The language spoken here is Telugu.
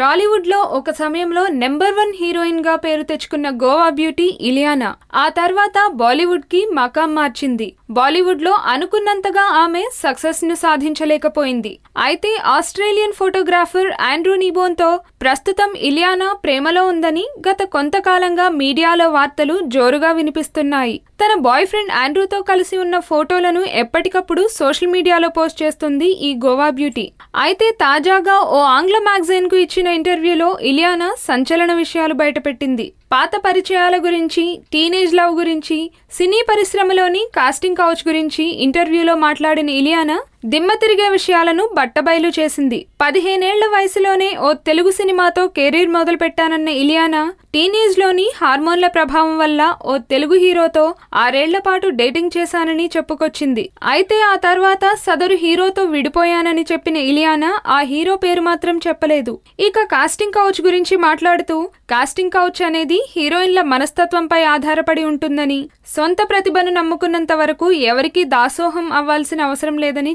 టాలీవుడ్లో ఒక సమయంలో నెంబర్ వన్ హీరోయిన్గా పేరు తెచ్చుకున్న గోవా బ్యూటీ ఇలియానా. ఆ తర్వాత బాలీవుడ్కి మకాం మార్చింది. బాలీవుడ్లో అనుకున్నంతగా ఆమె సక్సెస్ను సాధించలేకపోయింది. అయితే ఆస్ట్రేలియన్ ఫోటోగ్రాఫర్ ఆండ్రూ నీబోన్తో ప్రస్తుతం ఇలియానా ప్రేమలో ఉందని గత కొంతకాలంగా మీడియాలో వార్తలు జోరుగా వినిపిస్తున్నాయి. తన బాయ్ ఫ్రెండ్ ఆండ్రూతో కలిసి ఉన్న ఫోటోలను ఎప్పటికప్పుడు సోషల్ మీడియాలో పోస్ట్ చేస్తుంది ఈ గోవా బ్యూటీ. అయితే తాజాగా ఓ ఆంగ్ల మ్యాగజైన్కు ఇచ్చిన ఇచ్చిన ఇంటర్వ్యూలో ఇలియానా సంచలన విషయాలు బయటపెట్టింది. పాత పరిచయాల గురించి టీనేజ్ లవ్ గురించి సినీ పరిశ్రమలోని కాస్టింగ్ కౌచ్ గురించి ఇంటర్వ్యూలో మాట్లాడిన ఇలియానా దిమ్మ తిరిగే విషయాలను బట్టబయలు చేసింది. పదిహేనేళ్ళ వయసులోనే ఓ తెలుగు సినిమాతో కెరీర్ మొదలుపెట్టానన్న ఇలియానా టీనేజ్లోని హార్మోన్ల ప్రభావం వల్ల ఓ తెలుగు హీరోతో ఆరేళ్ళ పాటు డేటింగ్ చేశానని చెప్పుకొచ్చింది. అయితే ఆ తర్వాత సదరు హీరోతో విడిపోయానని చెప్పిన ఇలియానా ఆ హీరో పేరు మాత్రం చెప్పలేదు. ఇక కాస్టింగ్ కౌచ్ గురించి మాట్లాడుతూ కాస్టింగ్ కౌచ్ అనేది హీరోయిన్ల మనస్తత్వంపై ఆధారపడి ఉంటుందని సొంత ప్రతిభను నమ్ముకున్నంత వరకు ఎవరికీ దాసోహం అవ్వాల్సిన అవసరం లేదని